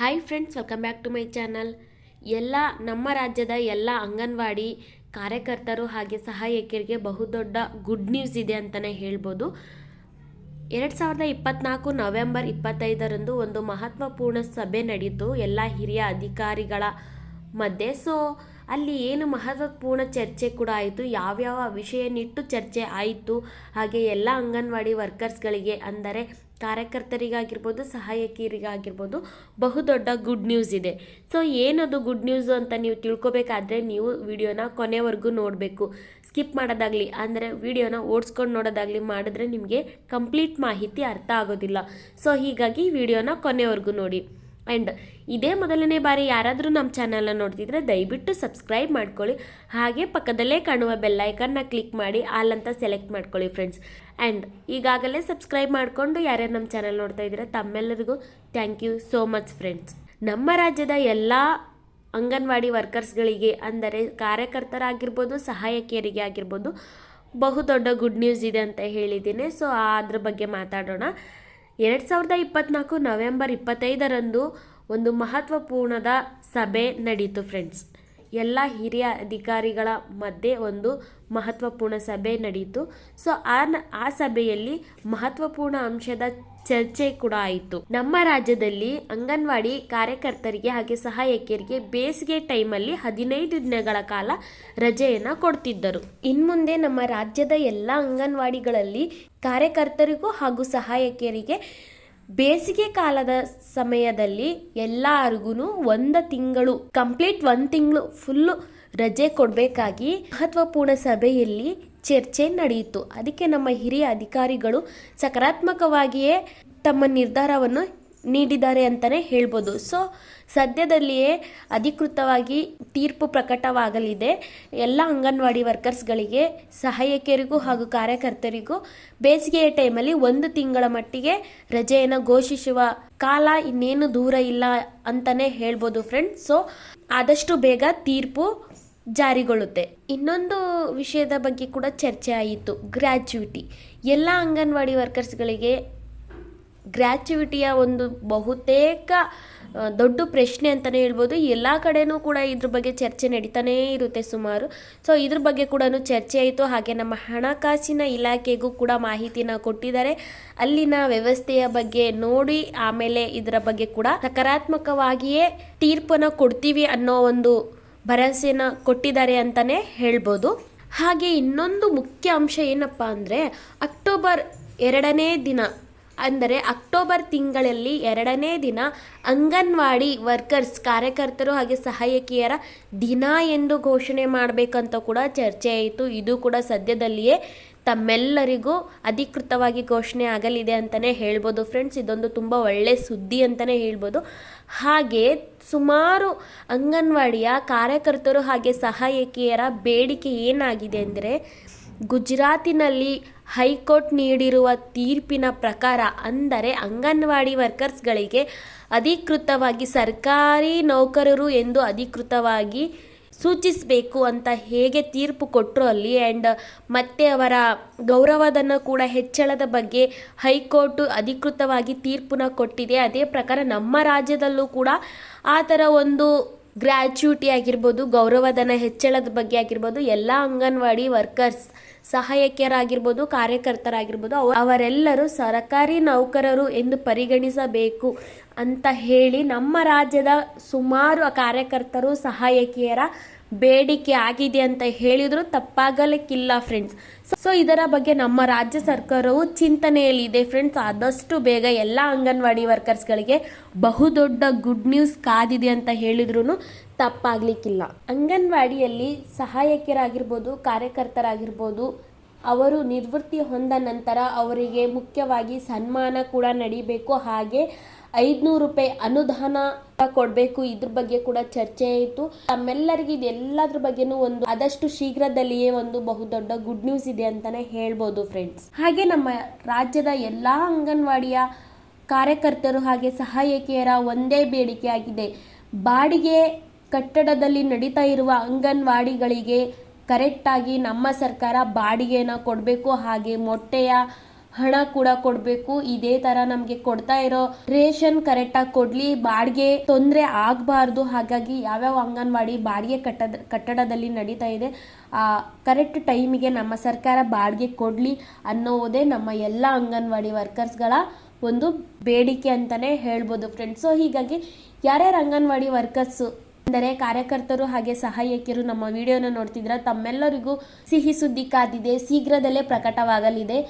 Hi friends welcome back to my channel ಎಲ್ಲ ನಮ್ಮ ರಾಜ್ಯದ ಎಲ್ಲ ಅಂಗನವಾಡಿ ಕಾರ್ಯಕರ್ತರು ಹಾಗೆ ಸಹಾಯಕಿಯರಿಗೆ ಬಹುದೊಡ್ಡ ಗುಡ್ ನ್ಯೂಸ್ ಇದೆ ಅಂತಲೇ ಹೇಳ್ಬೋದು. ಎರಡು ಸಾವಿರದ ಇಪ್ಪತ್ನಾಲ್ಕು ನವೆಂಬರ್ ಇಪ್ಪತ್ತೈದರಂದು ಒಂದು ಮಹತ್ವಪೂರ್ಣ ಸಭೆ ನಡೆಯಿತು ಎಲ್ಲ ಹಿರಿಯ ಅಧಿಕಾರಿಗಳ ಮಧ್ಯೆ. ಸೊ ಅಲ್ಲಿ ಏನು ಮಹತ್ವಪೂರ್ಣ ಚರ್ಚೆ ಕೂಡ ಆಯಿತು. ಯಾವ್ಯಾವ ವಿಷಯನಿಟ್ಟು ಚರ್ಚೆ ಆಯಿತು. ಹಾಗೆ ಎಲ್ಲ ಅಂಗನವಾಡಿ ವರ್ಕರ್ಸ್ಗಳಿಗೆ ಅಂದರೆ ಕಾರ್ಯಕರ್ತರಿಗಾಗಿರ್ಬೋದು, ಸಹಾಯಕಿಯರಿಗಾಗಿರ್ಬೋದು ಬಹುದೊಡ್ಡ ಗುಡ್ ನ್ಯೂಸ್ ಇದೆ. ಸೊ ಏನದು ಗುಡ್ ನ್ಯೂಸು ಅಂತ ನೀವು ತಿಳ್ಕೊಬೇಕಾದ್ರೆ ನೀವು ವಿಡಿಯೋನ ಕೊನೆವರೆಗೂ ನೋಡಬೇಕು. ಸ್ಕಿಪ್ ಮಾಡೋದಾಗಲಿ, ಅಂದರೆ ವಿಡಿಯೋನ ಓಡಿಸ್ಕೊಂಡು ನೋಡೋದಾಗಲಿ ಮಾಡಿದ್ರೆ ನಿಮಗೆ ಕಂಪ್ಲೀಟ್ ಮಾಹಿತಿ ಅರ್ಥ ಆಗೋದಿಲ್ಲ. ಸೊ ಹೀಗಾಗಿ ವಿಡಿಯೋನ ಕೊನೆವರೆಗೂ ನೋಡಿ. ಆ್ಯಂಡ್ ಇದೇ ಮೊದಲನೇ ಬಾರಿ ಯಾರಾದರೂ ನಮ್ಮ ಚಾನಲನ್ನು ನೋಡ್ತಿದ್ರೆ ದಯವಿಟ್ಟು ಸಬ್ಸ್ಕ್ರೈಬ್ ಮಾಡ್ಕೊಳ್ಳಿ. ಹಾಗೆ ಪಕ್ಕದಲ್ಲೇ ಕಾಣುವ ಬೆಲ್ಲೈಕನ್ನ ಕ್ಲಿಕ್ ಮಾಡಿ ಆಲ್ ಅಂತ ಸೆಲೆಕ್ಟ್ ಮಾಡ್ಕೊಳ್ಳಿ ಫ್ರೆಂಡ್ಸ್ ಆ್ಯಂಡ್ ಈಗಾಗಲೇ ಸಬ್ಸ್ಕ್ರೈಬ್ ಮಾಡಿಕೊಂಡು ಯಾರ್ಯಾರು ನಮ್ಮ ಚಾನಲ್ ನೋಡ್ತಾ ಇದ್ದೀರಾ ತಮ್ಮೆಲ್ಲರಿಗೂ thank you so much friends ನಮ್ಮ ರಾಜ್ಯದ ಎಲ್ಲ ಅಂಗನವಾಡಿ ವರ್ಕರ್ಸ್ಗಳಿಗೆ ಅಂದರೆ ಕಾರ್ಯಕರ್ತರಾಗಿರ್ಬೋದು, ಸಹಾಯಕಿಯರಿಗೆ ಆಗಿರ್ಬೋದು ಬಹುದೊಡ್ಡ ಗುಡ್ ನ್ಯೂಸ್ ಇದೆ ಅಂತ ಹೇಳಿದ್ದೀನಿ. ಸೊ ಅದ್ರ ಬಗ್ಗೆ ಮಾತಾಡೋಣ. ಎರಡು ಸಾವಿರದ ಇಪ್ಪತ್ನಾಲ್ಕು ನವೆಂಬರ್ ಇಪ್ಪತ್ತೈದರಂದು ಒಂದು ಮಹತ್ವಪೂರ್ಣದ ಸಭೆ ನಡೀತು ಫ್ರೆಂಡ್ಸ್ ಎಲ್ಲ ಹಿರಿಯ ಅಧಿಕಾರಿಗಳ ಮಧ್ಯೆ ಒಂದು ಮಹತ್ವಪೂರ್ಣ ಸಭೆ ನಡೆಯಿತು ಸೊ ಆ ಆ ಸಭೆಯಲ್ಲಿ ಮಹತ್ವಪೂರ್ಣ ಅಂಶದ ಚರ್ಚೆ ಕೂಡ ಆಯಿತು. ನಮ್ಮ ರಾಜ್ಯದಲ್ಲಿ ಅಂಗನವಾಡಿ ಕಾರ್ಯಕರ್ತರಿಗೆ ಹಾಗೆ ಸಹಾಯಕಿಯರಿಗೆ ಬೇಸಿಗೆ ಟೈಮಲ್ಲಿ ಹದಿನೈದು ದಿನಗಳ ಕಾಲ ರಜೆಯನ್ನು ಕೊಡ್ತಿದ್ದರು. ಇನ್ಮುಂದೆ ನಮ್ಮ ರಾಜ್ಯದ ಎಲ್ಲ ಅಂಗನವಾಡಿಗಳಲ್ಲಿ ಕಾರ್ಯಕರ್ತರಿಗೂ ಹಾಗೂ ಸಹಾಯಕಿಯರಿಗೆ ಬೇಸಿಗೆ ಕಾಲದ ಸಮಯದಲ್ಲಿ ಎಲ್ಲರಿಗೂ ಒಂದು ತಿಂಗಳು, ಕಂಪ್ಲೀಟ್ ಒಂದು ತಿಂಗಳು ಫುಲ್ಲು ರಜೆ ಕೊಡಬೇಕಾಗಿ ಮಹತ್ವಪೂರ್ಣ ಸಭೆಯಲ್ಲಿ ಚರ್ಚೆ ನಡೆಯಿತು. ಅದಕ್ಕೆ ನಮ್ಮ ಹಿರಿಯ ಅಧಿಕಾರಿಗಳು ಸಕಾರಾತ್ಮಕವಾಗಿಯೇ ತಮ್ಮ ನಿರ್ಧಾರವನ್ನು ನೀಡಿದ್ದಾರೆ ಅಂತಲೇ ಹೇಳ್ಬೋದು. ಸೊ ಸದ್ಯದಲ್ಲಿಯೇ ಅಧಿಕೃತವಾಗಿ ತೀರ್ಪು ಪ್ರಕಟವಾಗಲಿದೆ. ಎಲ್ಲ ಅಂಗನವಾಡಿ ವರ್ಕರ್ಸ್ಗಳಿಗೆ, ಸಹಾಯಕಿಯರಿಗೂ ಹಾಗೂ ಕಾರ್ಯಕರ್ತರಿಗೂ ಬೇಸಿಗೆಯ ಟೈಮಲ್ಲಿ ಒಂದು ತಿಂಗಳ ಮಟ್ಟಿಗೆ ರಜೆಯನ್ನು ಘೋಷಿಸುವ ಕಾಲ ಇನ್ನೇನು ದೂರ ಇಲ್ಲ ಅಂತಲೇ ಹೇಳ್ಬೋದು ಫ್ರೆಂಡ್ಸ್ ಸೊ ಆದಷ್ಟು ಬೇಗ ತೀರ್ಪು ಜಾರಿಗೊಳ್ಳುತ್ತೆ. ಇನ್ನೊಂದು ವಿಷಯದ ಬಗ್ಗೆ ಕೂಡ ಚರ್ಚೆ ಆಯಿತು. ಗ್ರ್ಯಾಚ್ಯುಟಿ ಎಲ್ಲ ಅಂಗನವಾಡಿ ವರ್ಕರ್ಸ್ಗಳಿಗೆ ಗ್ರ್ಯಾಚ್ಯುಟಿಯ ಒಂದು ಬಹುತೇಕ ದೊಡ್ಡ ಪ್ರಶ್ನೆ ಅಂತಲೇ ಹೇಳ್ಬೋದು. ಎಲ್ಲ ಕಡೆನೂ ಕೂಡ ಇದ್ರ ಬಗ್ಗೆ ಚರ್ಚೆ ನಡೀತಾನೇ ಇರುತ್ತೆ ಸುಮಾರು. ಸೊ ಇದ್ರ ಬಗ್ಗೆ ಕೂಡ ಚರ್ಚೆ ಆಯಿತು. ಹಾಗೆ ನಮ್ಮ ಹಣಕಾಸಿನ ಇಲಾಖೆಗೂ ಕೂಡ ಮಾಹಿತಿನ ಕೊಟ್ಟಿದ್ದಾರೆ. ಅಲ್ಲಿನ ವ್ಯವಸ್ಥೆಯ ಬಗ್ಗೆ ನೋಡಿ, ಆಮೇಲೆ ಇದರ ಬಗ್ಗೆ ಕೂಡ ಸಕಾರಾತ್ಮಕವಾಗಿಯೇ ತೀರ್ಪನ್ನು ಕೊಡ್ತೀವಿ ಅನ್ನೋ ಒಂದು ಭರವಸೆನ ಕೊಟ್ಟಿದ್ದಾರೆ ಅಂತಲೇ ಹೇಳ್ಬೋದು. ಹಾಗೆ ಇನ್ನೊಂದು ಮುಖ್ಯ ಅಂಶ ಏನಪ್ಪ ಅಂದರೆ, ಅಕ್ಟೋಬರ್ ಎರಡನೇ ದಿನ ಅಂದರೆ ಅಕ್ಟೋಬರ್ ತಿಂಗಳಲ್ಲಿ ಎರಡನೇ ದಿನ ಅಂಗನವಾಡಿ ವರ್ಕರ್ಸ್, ಕಾರ್ಯಕರ್ತರು ಹಾಗೆ ಸಹಾಯಕಿಯರ ದಿನ ಎಂದು ಘೋಷಣೆ ಮಾಡಬೇಕಂತ ಕೂಡ ಚರ್ಚೆ ಆಯಿತು. ಇದು ಕೂಡ ಸದ್ಯದಲ್ಲಿಯೇ ತಮ್ಮೆಲ್ಲರಿಗೂ ಅಧಿಕೃತವಾಗಿ ಘೋಷಣೆ ಆಗಲಿದೆ ಅಂತಲೇ ಹೇಳ್ಬೋದು ಫ್ರೆಂಡ್ಸ್. ಇದೊಂದು ತುಂಬ ಒಳ್ಳೆಯ ಸುದ್ದಿ ಅಂತಲೇ ಹೇಳ್ಬೋದು. ಹಾಗೆ ಸುಮಾರು ಅಂಗನವಾಡಿಯ ಕಾರ್ಯಕರ್ತರು ಹಾಗೆ ಸಹಾಯಕಿಯರ ಬೇಡಿಕೆ ಏನಾಗಿದೆ ಅಂದರೆ ಗುಜರಾತಿನಲ್ಲಿ ಹೈಕೋರ್ಟ್ ನೀಡಿರುವ ತೀರ್ಪಿನ ಪ್ರಕಾರ ಅಂದರೆ ಅಂಗನವಾಡಿ ವರ್ಕರ್ಸ್ಗಳಿಗೆ ಅಧಿಕೃತವಾಗಿ ಸರ್ಕಾರಿ ನೌಕರರು ಎಂದು ಅಧಿಕೃತವಾಗಿ ಸೂಚಿಸಬೇಕು ಅಂತ ಹೇಗೆ ತೀರ್ಪು ಕೊಟ್ಟರು ಅಲ್ಲಿ ಆ್ಯಂಡ್ ಮತ್ತೆ ಅವರ ಗೌರವಧನ ಕೂಡ ಹೆಚ್ಚಳದ ಬಗ್ಗೆ ಹೈಕೋರ್ಟ್ ಅಧಿಕೃತವಾಗಿ ತೀರ್ಪನ್ನ ಕೊಟ್ಟಿದೆ. ಅದೇ ಪ್ರಕಾರ ನಮ್ಮ ರಾಜ್ಯದಲ್ಲೂ ಕೂಡ ಆ ಥರ ಒಂದು ಗ್ರ್ಯಾಚ್ಯುಟಿ ಆಗಿರ್ಬೋದು, ಗೌರವಧನ ಹೆಚ್ಚಳದ ಬಗ್ಗೆ ಆಗಿರ್ಬೋದು, ಎಲ್ಲ ಅಂಗನವಾಡಿ ವರ್ಕರ್ಸ್, ಸಹಾಯಕಿಯರಾಗಿರ್ಬೋದು, ಕಾರ್ಯಕರ್ತರಾಗಿರ್ಬೋದು, ಅವ ಅವರೆಲ್ಲರೂ ಸರ್ಕಾರಿ ನೌಕರರು ಎಂದು ಪರಿಗಣಿಸಬೇಕು ಅಂತ ಹೇಳಿ ನಮ್ಮ ರಾಜ್ಯದ ಸುಮಾರು ಕಾರ್ಯಕರ್ತರು, ಸಹಾಯಕಿಯರ ಬೇಡಿಕೆ ಆಗಿದೆ ಅಂತ ಹೇಳಿದ್ರು ತಪ್ಪಾಗಲಿಕ್ಕಿಲ್ಲ ಫ್ರೆಂಡ್ಸ್ ಸೊ ಇದರ ಬಗ್ಗೆ ನಮ್ಮ ರಾಜ್ಯ ಸರ್ಕಾರವು ಚಿಂತನೆಯಲ್ಲಿದೆ ಫ್ರೆಂಡ್ಸ್ ಆದಷ್ಟು ಬೇಗ ಎಲ್ಲ ಅಂಗನವಾಡಿ ವರ್ಕರ್ಸ್ಗಳಿಗೆ ಬಹುದೊಡ್ಡ ಗುಡ್ ನ್ಯೂಸ್ ಕಾದಿದೆ ಅಂತ ಹೇಳಿದ್ರು ತಪ್ಪಾಗಲಿಕ್ಕಿಲ್ಲ. ಅಂಗನವಾಡಿಯಲ್ಲಿ ಸಹಾಯಕರಾಗಿರ್ಬೋದು ಕಾರ್ಯಕರ್ತರಾಗಿರ್ಬೋದು, ಅವರು ನಿವೃತ್ತಿ ಹೊಂದ ನಂತರ ಅವರಿಗೆ ಮುಖ್ಯವಾಗಿ ಸನ್ಮಾನ ಕೂಡ ನಡಿಬೇಕು. ಹಾಗೆ ಐದುನೂರು ರೂಪಾಯಿ ಅನುದಾನ ಕೊಡಬೇಕು. ಇದ್ರ ಬಗ್ಗೆ ಕೂಡ ಚರ್ಚೆ ಆಯಿತು ತಮ್ಮೆಲ್ಲರಿಗೆ ಇದೆಲ್ಲದ್ರ ಬಗ್ಗೆನೂ ಒಂದು ಆದಷ್ಟು ಶೀಘ್ರದಲ್ಲಿಯೇ ಒಂದು ಬಹುದೊಡ್ಡ ಗುಡ್ ನ್ಯೂಸ್ ಇದೆ ಅಂತಾನೆ ಹೇಳ್ಬೋದು ಫ್ರೆಂಡ್ಸ್ ಹಾಗೆ ನಮ್ಮ ರಾಜ್ಯದ ಎಲ್ಲ ಅಂಗನವಾಡಿಯ ಕಾರ್ಯಕರ್ತರು ಹಾಗೆ ಸಹಾಯಕಿಯರ ಒಂದೇ ಬೇಡಿಕೆ ಆಗಿದೆ. ಬಾಡಿಗೆ ಕಟ್ಟಡದಲ್ಲಿ ನಡೀತಾ ಇರುವ ಅಂಗನವಾಡಿಗಳಿಗೆ ಕರೆಕ್ಟಾಗಿ ನಮ್ಮ ಸರ್ಕಾರ ಬಾಡಿಗೆನ ಕೊಡಬೇಕು. ಹಾಗೆ ಮೊಟ್ಟೆಯ ಹಣ ಕೂಡ ಕೊಡಬೇಕು. ಇದೇ ತರ ನಮಗೆ ಕೊಡ್ತಾ ಇರೋ ರೇಷನ್ ಕರೆಕ್ಟಾಗಿ ಕೊಡ್ಲಿ. ಬಾಡಿಗೆ ತೊಂದರೆ ಆಗಬಾರ್ದು. ಹಾಗಾಗಿ ಯಾವ್ಯಾವ ಅಂಗನವಾಡಿ ಬಾಡಿಗೆ ಕಟ್ಟದ, ಕಟ್ಟಡದಲ್ಲಿ ನಡೀತಾ ಇದೆ, ಆ ಕರೆಕ್ಟ್ ಟೈಮಿಗೆ ನಮ್ಮ ಸರ್ಕಾರ ಬಾಡಿಗೆ ಕೊಡಲಿ ಅನ್ನೋದೇ ನಮ್ಮ ಎಲ್ಲ ಅಂಗನವಾಡಿ ವರ್ಕರ್ಸ್ಗಳ ಒಂದು ಬೇಡಿಕೆ ಅಂತಾನೆ ಹೇಳ್ಬೋದು ಫ್ರೆಂಡ್ಸ್ ಸೊ ಹೀಗಾಗಿ ಯಾರ್ಯಾರು ಅಂಗನವಾಡಿ ವರ್ಕರ್ಸು ಅಂದರೆ ಕಾರ್ಯಕರ್ತರು ಹಾಗೆ ಸಹಾಯಕಿಯರು ನಮ್ಮ ವಿಡಿಯೋನ ನೋಡ್ತಿದ್ರೆ ತಮ್ಮೆಲ್ಲರಿಗೂ ಸಿಹಿ ಸುದ್ದಿ ಕಾದಿದೆ, ಶೀಘ್ರದಲ್ಲೇ ಪ್ರಕಟವಾಗಲಿದೆ.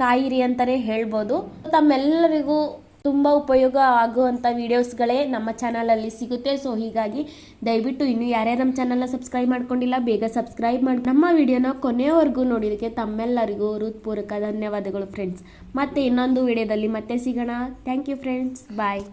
ಕಾಯಿರಿ ಅಂತಲೇ ಹೇಳ್ಬೋದು. ತಮ್ಮೆಲ್ಲರಿಗೂ ತುಂಬ ಉಪಯೋಗ ಆಗುವಂಥ ವಿಡಿಯೋಸ್ಗಳೇ ನಮ್ಮ ಚಾನಲಲ್ಲಿ ಸಿಗುತ್ತೆ. ಸೊ, ಹೀಗಾಗಿ ದಯವಿಟ್ಟು ಇನ್ನು ಯಾರ್ಯಾರು ನಮ್ಮ ಚಾನಲ್ನ ಸಬ್ಸ್ಕ್ರೈಬ್ ಮಾಡ್ಕೊಂಡಿಲ್ಲ, ಬೇಗ ಸಬ್ಸ್ಕ್ರೈಬ್ ಮಾಡಿ. ನಮ್ಮ ವಿಡಿಯೋನ ಕೊನೆಯವರೆಗೂ ನೋಡಿದ್ದಕ್ಕೆ ತಮ್ಮೆಲ್ಲರಿಗೂ ಹೃತ್ಪೂರ್ವಕ ಧನ್ಯವಾದಗಳು ಫ್ರೆಂಡ್ಸ್ ಮತ್ತೆ ಇನ್ನೊಂದು ವಿಡಿಯೋದಲ್ಲಿ ಮತ್ತೆ ಸಿಗೋಣ. Thank you friends bye